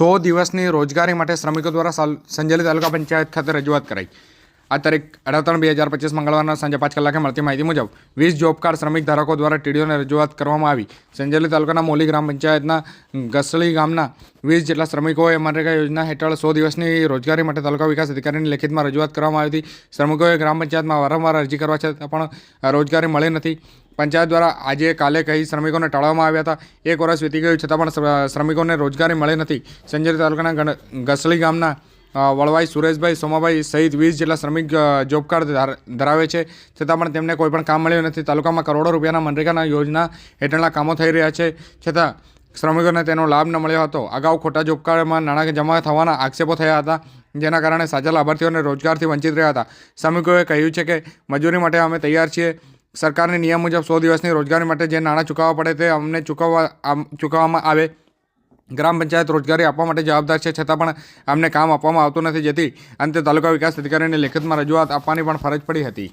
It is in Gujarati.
સો દિવસની રોજગારી માટે શ્રમિકો દ્વારા સંજેલી તાલુકા પંચાયત ખાતે રજૂઆત કરાઈ. આ તારીખ અઢાર ત્રણ બે હજાર પચીસ મંગળવારના સાંજે પાંચ કલાકે મળતી માહિતી મુજબ વીસ જોબ કાર્ડ શ્રમિક ધારકો દ્વારા ટીડીઓને રજૂઆત કરવામાં આવી. સંજેલી તાલુકાના મોલી ગ્રામ પંચાયતના ગસલી ગામના વીસ જેટલા શ્રમિકોએ મનરેગા યોજના હેઠળ સો દિવસની રોજગારી માટે તાલુકા વિકાસ અધિકારીની લેખિતમાં રજૂઆત કરવામાં આવી હતી. શ્રમિકોએ ગ્રામ પંચાયતમાં વારંવાર અરજી કરવા છતાં પણ રોજગારી મળી નથી. પંચાયત દ્વારા આજે કાલે કહી શ્રમિકોને ટાળવામાં આવ્યા હતા, એક વર્ષ વીતી ગયું છતાં પણ શ્રમિકોને રોજગારી મળી નથી. સંજરી તાલુકાના ગસલી ગામના વળવાઈ સુરેશભાઈ, સોમાભાઈ સહિત વીસ જેટલા શ્રમિક જોબ કાર્ડ ધાર- ધરાવે છે. છતાં પણ તેમને કોઈ પણ કામ મળ્યું નથી. તાલુકામાં કરોડો રૂપિયાના મનરેગાના યોજના હેઠળના કામો થઈ રહ્યા છે. છતાં શ્રમિકોને તેનો લાભ ન મળ્યો હતો. અગાઉ ખોટા જોબ કાર્ડમાં નાણાં જમા થવાના આક્ષેપો થયા હતા, જેના કારણે સાચા લાભાર્થીઓને રોજગારથી વંચિત રહ્યા હતા. શ્રમિકોએ કહ્યું છે કે, મજૂરી માટે અમે તૈયાર છીએ. સરકારની નિયમ મુજબ સો દિવસની રોજગારી માટે જે નાણાં ચૂકવવા પડે તે અમને ચૂકવવા ચૂકવવામાં આવે. ગ્રામ પંચાયત રોજગારી આપવા માટે જવાબદાર છે, છતાં પણ અમને કામ આપવામાં આવતું નથી, જેથી અંતે તાલુકા વિકાસ અધિકારીને લેખિતમાં રજૂઆત આપવાની પણ ફરજ પડી હતી.